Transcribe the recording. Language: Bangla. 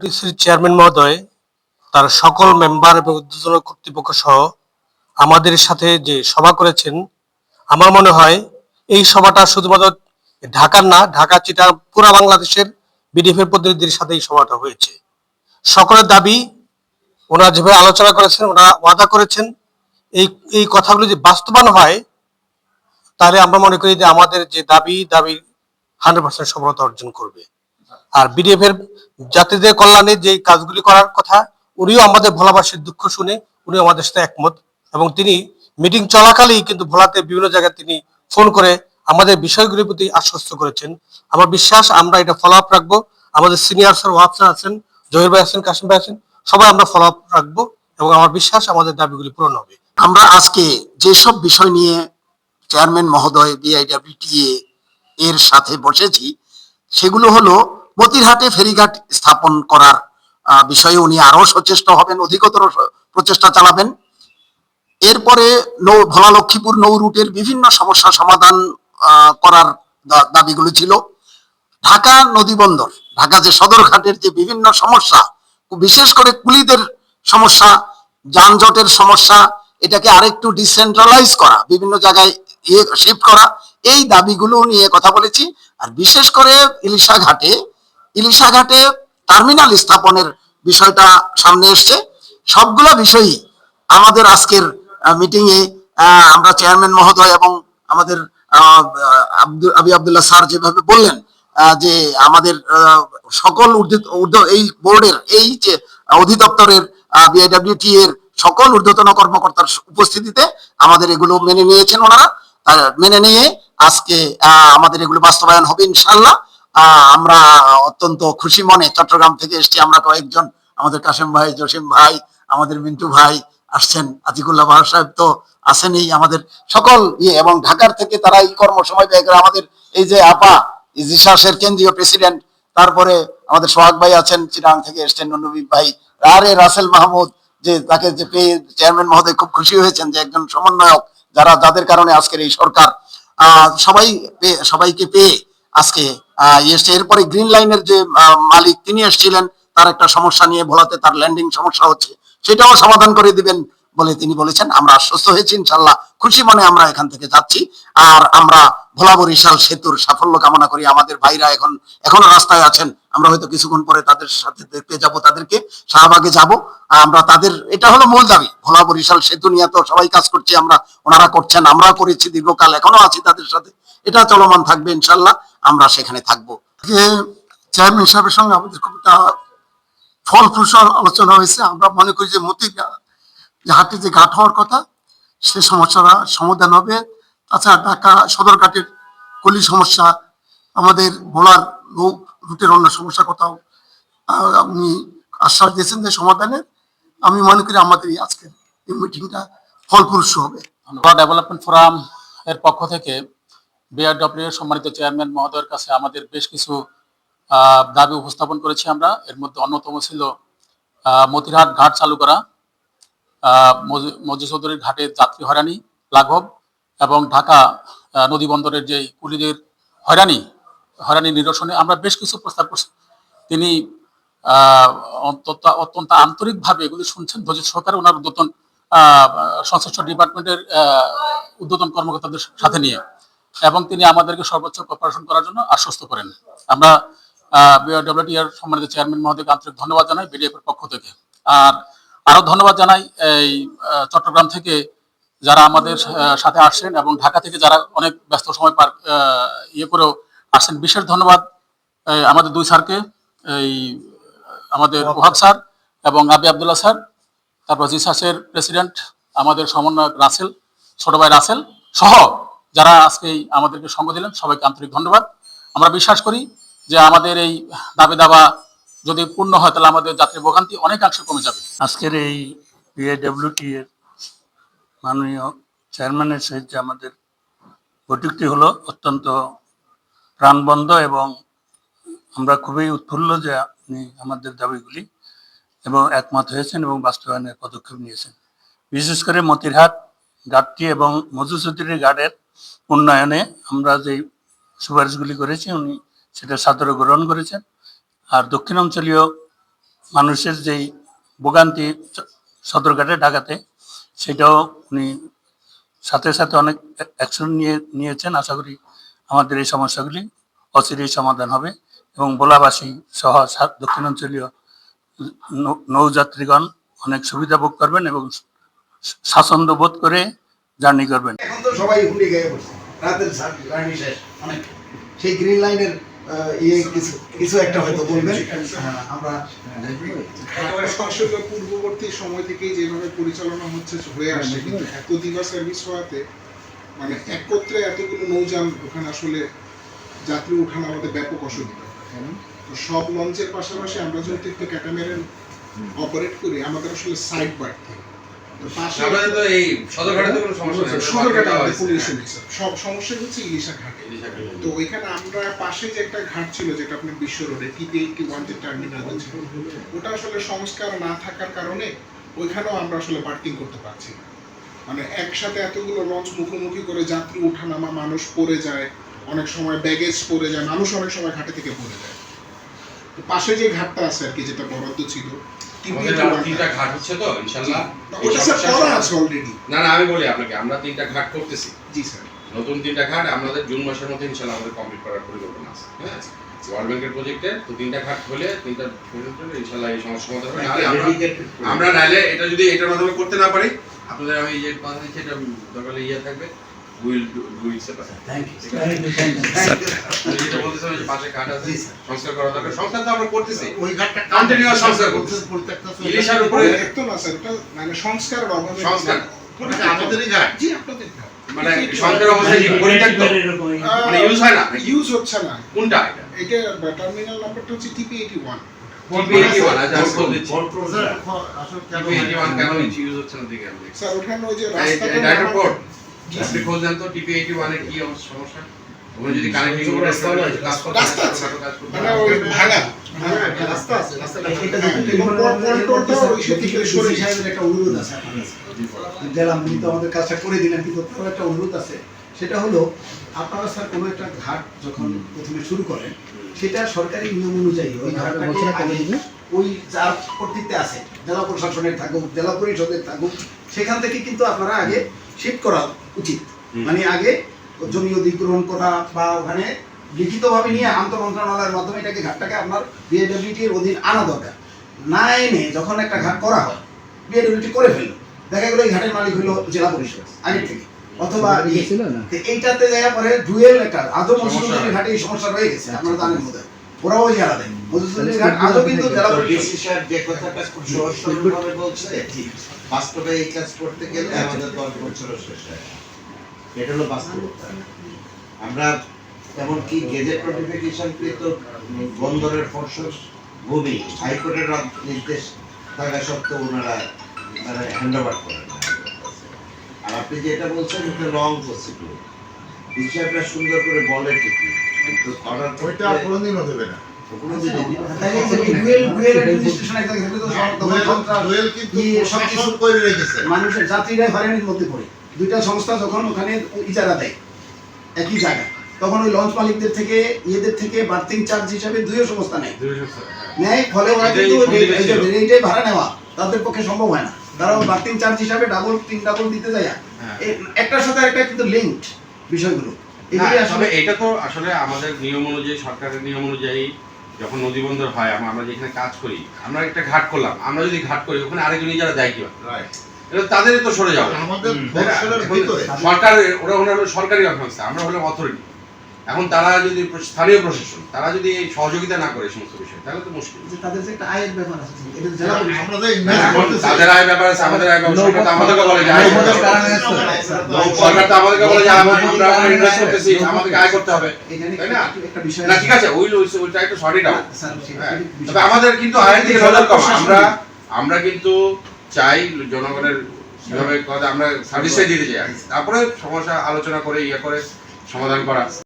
ডিসির চেয়ারম্যান মহোদয়, তার সকল মেম্বার এবং উদ্যোজন কর্তৃপক্ষ সহ আমাদের সাথে যে সভা করেছেন, আমার মনে হয় এই সভাটা শুধুমাত্র ঢাকার না, ঢাকা, চিটা, পুরা বাংলাদেশের বিডিএফ এর প্রতিনিধির সাথে এই সভাটা হয়েছে। সকলের দাবি, ওনারা যেভাবে আলোচনা করেছেন, ওনারা ওয়াদা করেছেন, এই এই কথাগুলো যদি বাস্তবায়ন হয়, তাহলে আমরা মনে করি যে আমাদের যে দাবি দাবি হান্ড্রেড পার্সেন্ট সফলতা অর্জন করবে। আর বিডিএফ এর যাত্রীদের কল্যাণে যে কাজগুলি করার কথা, উনিও আমাদের ভোলাবাসীর দুঃখ শুনে উনি আমাদের সাথে একমত এবং তিনি মিটিং চলাকালেই কিন্তু ভোলাতে বিভিন্ন জায়গায় তিনি ফোন করে আমাদের বিষয়গুলির প্রতি আশ্বস্ত করেছেন। আমার বিশ্বাস, আমরা এটা ফলো আপ রাখব। আমাদের সিনিয়র স্যার ওয়াব আছেন জহির ভাই আছেন কাশিম ভাই আছেন, সবাই আমরা ফলো আপ রাখব এবং আমার বিশ্বাস আমাদের দাবিগুলি পূরণ হবে। আমরা আজকে যেসব বিষয় নিয়ে চেয়ারম্যান মহোদয় বিআইডব্লিউটিএ এর সাথে বসেছি, সেগুলো হলো মতিরহাটে ফেরিঘাট স্থাপন করার বিষয়ে উনি আরও সচেষ্ট হবেন, অধিকতর প্রচেষ্টা চালাবেন। এরপরে নৌ ভোলা লক্ষ্মীপুর নৌ রুটের বিভিন্ন সমস্যা সমাধান করার দাবিগুলো ছিল। ঢাকা নদী বন্দর, ঢাকা যে সদরঘাটের যে বিভিন্ন সমস্যা, বিশেষ করে কুলিদের সমস্যা, যানজটের সমস্যা, এটাকে আরেকটু ডিসেন্ট্রালাইজ করা, বিভিন্ন জায়গায় ইয়ে শিফট করা, এই দাবিগুলো নিয়ে কথা বলেছি। আর বিশেষ করে ইলিশা ঘাটে ইলিশা ঘাটে টার্মিনাল স্থাপনের বিষয়টা সামনে এসছে। সবগুলো বিষয়ই আমাদের আজকের মিটিং এ আহ, আমরা চেয়ারম্যান মহোদয় এবং আমাদের আবি আব্দুল্লাহ স্যার যেভাবে বললেন যে আমাদের সকল এই বোর্ডের এই যে অধিদপ্তরের বিআইডব্লিউটি এর সকল ঊর্ধ্বতন কর্মকর্তার উপস্থিতিতে আমাদের এগুলো মেনে নিয়েছেন ওনারা। মেনে নিয়ে আজকে আমাদের এগুলো বাস্তবায়ন হবে ইনশাল্লাহ আমরা অত্যন্ত খুশি মনে চট্টগ্রাম থেকে এসেছি। আমরা কয়েকজন, আমাদের কাশেম ভাই, জসিম ভাই, আমাদের মিন্টু ভাই আসছেন, আতিকুল্লাহ বাহার সাহেব তো আসেনই আমাদের সকল ইয়ে এবং ঢাকার থেকে তারা এই কর্মসময় ব্যয় করে আমাদের এই যে আপা জিসাসের কেন্দ্রীয় প্রেসিডেন্ট, তারপরে আমাদের সোহাগ ভাই আছেন, চিরাং থেকে এসছেন নবী ভাই, আরে রাসেল মাহমুদ, যে তাকে যে পেয়ে চেয়ারম্যান মহোদয় খুব খুশি হয়েছেন যে একজন সমন্বয়ক, যারা, যাদের কারণে আজকের এই সরকার সবাই সবাইকে পেয়ে আজকে আহ, এরপরে গ্রিন লাইনের যে মালিক তিনি এসেছিলেন তার একটা সমস্যা নিয়ে ভোলাতে তার ল্যান্ডিং সমস্যা হচ্ছে। সেটাও সমাধান করে দিবেন বলে তিনি বলেছেন। আমরা আশ্বস্ত হয়েছি ইনশাল্লাহ খুশি মনে আমরা এখান থেকে যাচ্ছি। আর আমরা ভোলা বরিশাল সেতুর সাফল্য কামনা করি। আমাদের ভাইরা এখন এখনও রাস্তায় আছেন। আমরা হয়তো কিছুক্ষণ পরে তাদের সাথে দেখতে যাব তাদেরকে শাহবাগে যাব। আমরা তাদের এটা হলো মূল দাবি। ভোলা বরিশাল সেতু নিয়ে তো সবাই কাজ করছি আমরা ওনারা করছেন আমরাও করেছি দীর্ঘকাল এখনও আছি তাদের সাথে। এটা চলমান থাকবে ইনশাল্লাহ আমরা সেখানে থাকব। চেয়ারম্যান সাহেবের সঙ্গে আমাদের খুব ফলপ্রসূ আলোচনা হয়েছে। আমরা মনে করি যে মতি হাটে যে ঘাট হওয়ার কথা, সে সমস্যাটা সমাধান হবে। তাছাড়া ঢাকা সদরঘাটের কলি সমস্যা, আমাদের ভোলার রুটের অন্য সমস্যার কথাও আপনি আশ্বাস দিয়েছেন যে সমাধানের। আমি মনে করি আমাদের আজকের এই মিটিংটা ফলপ্রসূ হবে। ডেভেলপমেন্ট ফোরাম এর পক্ষ থেকে বিআরডব্লিউ সম্মানিত চেয়ারম্যান মহোদয়ের কাছে আমাদের বেশ কিছু দাবি উপস্থাপন করেছি আমরা। এর মধ্যে অন্যতম ছিল মতিরহাট ঘাট চালু করা আহ, মজি- মজি চৌধুরীর ঘাটে যাত্রী হয়রানি লাঘব এবং ঢাকা নদী বন্দরের যে কুলিদের হয়রানি হয়রানি নিরসনে আমরা বেশ কিছু প্রস্তাব করছি। তিনি অত্যন্ত আন্তরিকভাবে এগুলি শুনছেন। ধৈর্য সহকারে ওনার উদ্যতন সংশ্লিষ্ট ডিপার্টমেন্টের উদ্যতন কর্মকর্তাদের সাথে নিয়ে। এবং তিনি আমাদেরকে সর্বোচ্চ কপারেশন করার জন্য আশ্বস্ত করেন। আমরা বিআরডব্লিউটি এর সম্মানিত চেয়ারম্যান মহোদয়কে আন্তরিক ধন্যবাদ জানাই বিডিএফ এর পক্ষ থেকে। আর আরও ধন্যবাদ জানাই এই চট্টগ্রাম থেকে যারা আমাদের সাথে আসছেন এবং ঢাকা থেকে যারা অনেক ব্যস্ত সময় পার ইয়ে করেও আসছেন। বিশেষ ধন্যবাদ আমাদের দুই স্যারকে, এই, আমাদের ওহাব স্যার এবং আবি আবদুল্লাহ স্যার, তারপর জিসাসের প্রেসিডেন্ট আমাদের সমন্বয়ক রাসেল, ছোট ভাই রাসেল সহ যারা আজকে আমাদেরকে সঙ্গ দিলেন, সবাইকে আন্তরিক ধন্যবাদ। আমরা বিশ্বাস করি যে আমাদের এই দাবি দাবা যদি পূর্ণ হয়, তাহলে আমাদের যাত্রী ভোগান্তি অনেকাংশে কমে যাবে। আজকের এই বিএডব্লিউটি এর মাননীয় চেয়ারম্যানের সহিত যে আমাদের বৈঠকটি হলো অত্যন্ত প্রাণবন্ধ এবং আমরা খুবই উৎফুল্ল যে আপনি আমাদের দাবিগুলি এবং একমত হয়েছেন এবং বাস্তবায়নের পদক্ষেপ নিয়েছেন। বিশেষ করে মতিরহাট ঘাটটি এবং মধুসূদরী ঘাটের উন্নয়নে আমরা যে সুপারিশগুলি করেছি, উনি সেটা সাদরে গ্রহণ করেছেন। আর দক্ষিণ অঞ্চলীয় মানুষের যেই ভোগান্তি সদরঘাটে ঢাকাতে, সেটাও উনি সাথে সাথে অনেক অ্যাকশন নিয়ে, নিয়েছেন। আশা করি আমাদের এই সমস্যাগুলি অচিরেই সমাধান হবে এবং ভোলাবাসী সহ দক্ষিণাঞ্চলীয় নৌযাত্রীগণ অনেক সুবিধা ভোগ করবেন এবং স্বাচ্ছন্দ্য বোধ করে জার্নি করবেন। এখন তো সবাই গায়ে পড়ছে। রাতের জার্নি শেষ অনেক। সেই গ্রিন লাইনের ইয়ে কিছু কিছু একটা হয়তো বলবেন। হ্যাঁ, আমরা পূর্ববর্তী সময় থেকেই যেভাবে পরিচালনা হচ্ছে হয়ে আসছে কিন্তু এত দিবা সার্ভিস হওয়াতে মানে একত্রে এতগুলো নৌযান ওখানে আসলে যাত্রী উঠানো আমাদের ব্যাপক অসুবিধা। তো সব লঞ্চের পাশাপাশি আমরা যেহেতু একটু ক্যাটামেরান অপারেট করি আমাদের আসলে সাইড বাড়তে আপনাদের তো এই সদরঘাটে কোনো সমস্যা নেই। সুন্দরঘাটে আমাদের আছে। সব সমস্যা হচ্ছে ইলিশা ঘাটে। তো ওইখানে আমরা পাশে যে একটা ঘাট ছিল যেটা আপনার বিশ্ব রোডে টিপি এইটটি ওয়ান যে টার্মিনাল ছিল ওটা আসলে সংস্কার না থাকার কারণে ওইখানেও আমরা আসলে পার্কিং করতে পারছি না। মানে একসাথে এতগুলো লঞ্চ মুখোমুখি করে যাত্রী ওঠানামা মানুষ পড়ে যায় অনেক সময় ব্যাগেজ পড়ে যায় মানুষ অনেক সময় ঘাটে থেকে পড়ে যায়। তো পাশে যে ঘাটটা আছে আর কি যেটা বরাদ্দ ছিল TP আমাদের 81 আরও তিনটা ঘাট হচ্ছে তো ইনশাল্লাহ। এই ওটা স্যার সমস্যা করা সমাধান- আছে অলরেডি না না আমি বলি আপনাকে আমরা তিনটা ঘাট করতেছি। জি স্যার। নতুন তিনটা ঘাট আমাদের জুন মাসের মধ্যে ইনশাল্লাহ আমাদের কমপ্লিট করার পরিকল্পনা আছে হ্যাঁ? ওয়ার্ল্ড ব্যাংকের প্রজেক্টে তো তিনটা ঘাট হলে তিনটা প্রজেক্ট হলে ইনশাল্লাহ এই সমস্যা সমাধান হবে। আমরা এটা যদি এটার মাধ্যমে করতে না পারি আপনাদের আমি যে দিচ্ছি এটা দরকার ইয়ে থাকবে। উইল ডু ইট সেপারেট যেটা বলতেছেন যে পাশে ঘাট আছে সংস্কার করা দরকার। সংস্কার তো আমরা করতেছি। ওই ঘাটটা Continuous সংস্কার করতেছে। ইলিশার উপরে একদম না স্যার মানে সংস্কারের অভাবে সংস্কার। আমাদেরই ঘাট। জি আপনাদের মানে সংস্কার অবস্থায় কি পরিত্যক্ত? মানে ইউজ হয় না ইউজ হচ্ছে না। কোনটা? এটা? এটা টার্মিনাল নাম্বারটা হচ্ছে টিপি এইটি ওয়ান টিপি এইটি ওয়ান আচ্ছা আমি বলে দিচ্ছি টিপি এইটি ওয়ান কেন ইউজ হচ্ছে না দিকে? আমি দেখছি স্যার ওখানে ওই যে রাস্তাটা আপনি খোঁজ দেন তো টিপি এইটি ওয়ানের কি অবস্থা সমস্যা? যদি কানেক্টিং রাস্তা কাজ করতে রাস্তা আছে। মানে ওই ভাঙা রাস্তা আছে রাস্তাটা এবং কন্ট্রোলটা ওই সে থেকে সরে গেছে। সাহেবের একটা অনুরোধ আছে আপনার উনি তো আমাদের কাজটা করে দিলেন কিন্তু তারও একটা অনুরোধ আছে। সেটা হলো আপনারা স্যার কোনো একটা ঘাট যখন প্রথমে শুরু করেন সেটা সরকারি নিয়ম অনুযায়ী ওই ঘাটটাকে ওই যার কর্তৃত্বে আছে জেলা প্রশাসনের থাকুক জেলা পরিষদের থাকুক সেখান থেকে কিন্তু আপনারা আগে শিফট করা উচিত। মানে আগে জমি অধিগ্রহণ করা বা ওখানে লিখিতভাবে নিয়ে আন্তঃ মন্ত্রণালয়ের মাধ্যমে এটাকে ঘাটটাকে আপনার বিএডব্লিউটি এর অধীন আনা দরকার। না এনে যখন একটা ঘাট করা হয় বিএডব্লিউটি করে ফেলল। দেখা গেলো এই ঘাটের মালিক হলো জেলা পরিষদ আগের থেকে। অথবা ইয়ে। এইটাতে যাওয়া পরে ডুয়েল একটা মধুসূদনের ঘাটে এই সমস্যা রয়ে গেছে আপনারা জানেন বোধ হয় ওরাও আজও কিন্তু জেলা ডিসি সাহেব যে কথাটা খুব সহজ সরলভাবে বলছে বাস্তবে এই কাজ করতে গেলে আমাদের দশ বছরও শেষ হয় এটা হলো বাস্তবতা। আমরা এমনকি গেজেট বন্দরের ফসল ভূমি হাইকোর্টের নির্দেশ থাকা সত্ত্বেও ওনারা তারা হ্যান্ড ওভার করেন আর আপনি যেটা বলছেন এটা লং প্রসিডিউর বিষয়টা সুন্দর করে বলে ঠিকই। কিন্তু করার ওইটা কোনোদিনও দেবে না। কোনোদিনও তাই এই যে ডুয়েল ডুয়েল অ্যাডমিনিস্ট্রেশন একটা থাকলে তো সব- তখন দোয়েল সন্ত্রাস, দোয়েল কিন্তু সব প্রশাসন কিছু করে রেখেছে। মানুষের যাত্রীরা হয়রানির মধ্যে পড়ে। দুইটা সংস্থা যখন ওখানে ইজারা দেয় একই জায়গা তখন ওই লঞ্চ মালিকদের থেকে ইয়েদের থেকে বার্থিং চার্জ হিসাবে দুইও সংস্থা নেয়। নেয় ফলে ওরা কিন্তু। রেটে ভাড়া নেওয়া তাদের পক্ষে সম্ভব হয় না। তারা বার্থিং চার্জ হিসাবে ডাবল তিন ডাবল দিতে যায়। হ্যাঁ। একটার সাথে একটা কিন্তু লিঙ্কড বিষয়গুলো। তবে এটা তো আসলে আমাদের নিয়ম অনুযায়ী সরকারের নিয়ম অনুযায়ী যখন নদী বন্দর হয় আমরা আমরা যেখানে কাজ করি আমরা একটা ঘাট করলাম আমরা যদি ঘাট করি ওখানে আরেকজন যারা দায়ী কি তাদের তাদেরই তো সরে যাবে ভিতরে সরকার ওরা হলো সরকারি সংস্থা আমরা হলাম অথরিটি এখন তারা যদি স্থানীয় প্রশাসন তারা যদি এই সহযোগিতা না করে সমস্ত বিষয় তাহলে তো মুশকিল। যে তাদের যে একটা আয়ের ব্যাপার আছে এটা জেলা পরিষদ আমরা যে ইনভেস্ট এখন করতেছি তাদের আয় ব্যাপার আছে আমাদের আয় ব্যাপার আমাদেরকে বলে যে। সরকার তো আমাদেরকে বলে যে আমরা আমরা ইনভেস্ট করতেছি আমাদেরকে আয় করতে হবে। তাই না? একটা বিষয় না ঠিক আছে will will try to sort it out sir, সেটা হ্যাঁ। একটু তবে আমাদের কিন্তু আয়ের দিকে নজর কম। আমরা আমরা কিন্তু চাই জনগণের কীভাবে কথা আমরা সার্ভিসটাই দিতে চাই। তারপরে সমস্যা আলোচনা করে ইয়ে করে সমাধান করা।